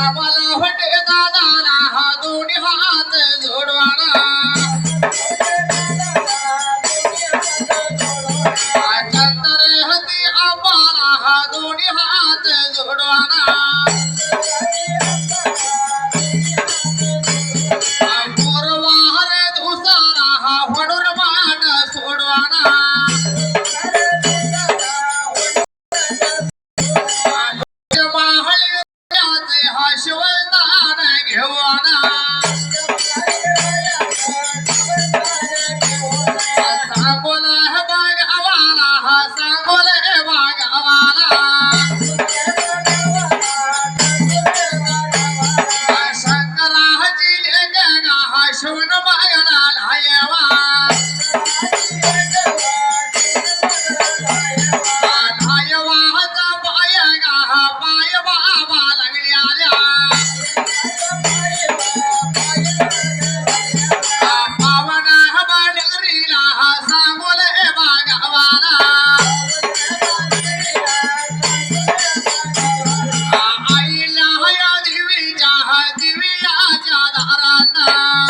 হামালা 啊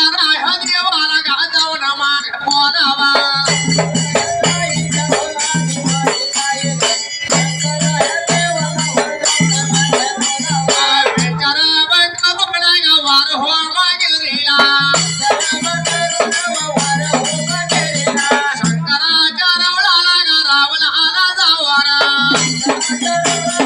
やったー!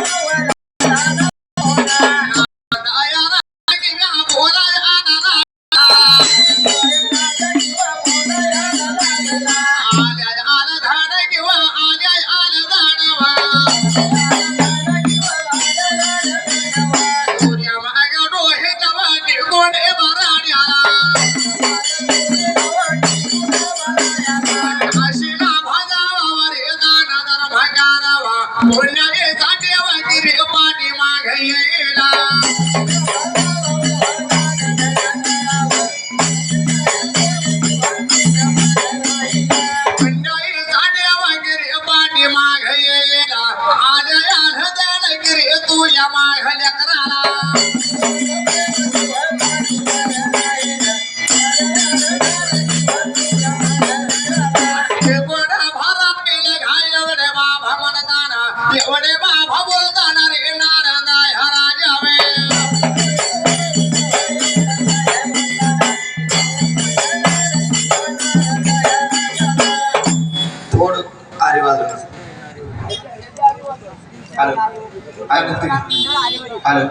आलं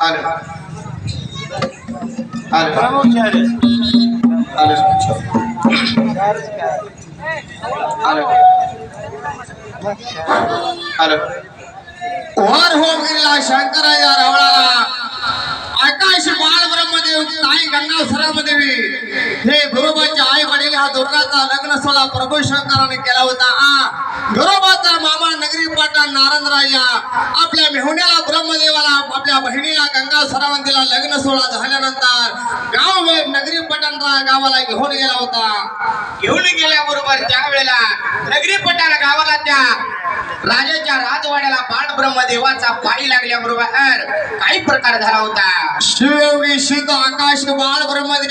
आलं आलं. आलं. आलं. वर होम गिरीला शंकराया रवळाला. आकाश बाळ ताई गंगा सरमदेवी हे गुरुबाचे आई वडील हा दुर्गाचा लग्न सोहळा प्रभू शंकराने केला होता. आ गुरुबाचा मामा नगरी पाटा नारायणराया आपल्या मेहुण्याला ब्रह्मदेवाला आपल्या बहिणीला गंगा सरवंतीला लग्न सोहळा झाल्यानंतर गाव नगरी पटण गावाला घेऊन गेला होता. घेऊन गेल्याबरोबर त्या वेळेला नगरी पटाला गावाला त्या राजाच्या राजवाड्याला बाळ ब्रह्मदेवाचा पाळी लागल्याबरोबर काही प्रकार झाला होता. शिवयोगी सिद्ध आकाश बाळ ब्रह्मदेव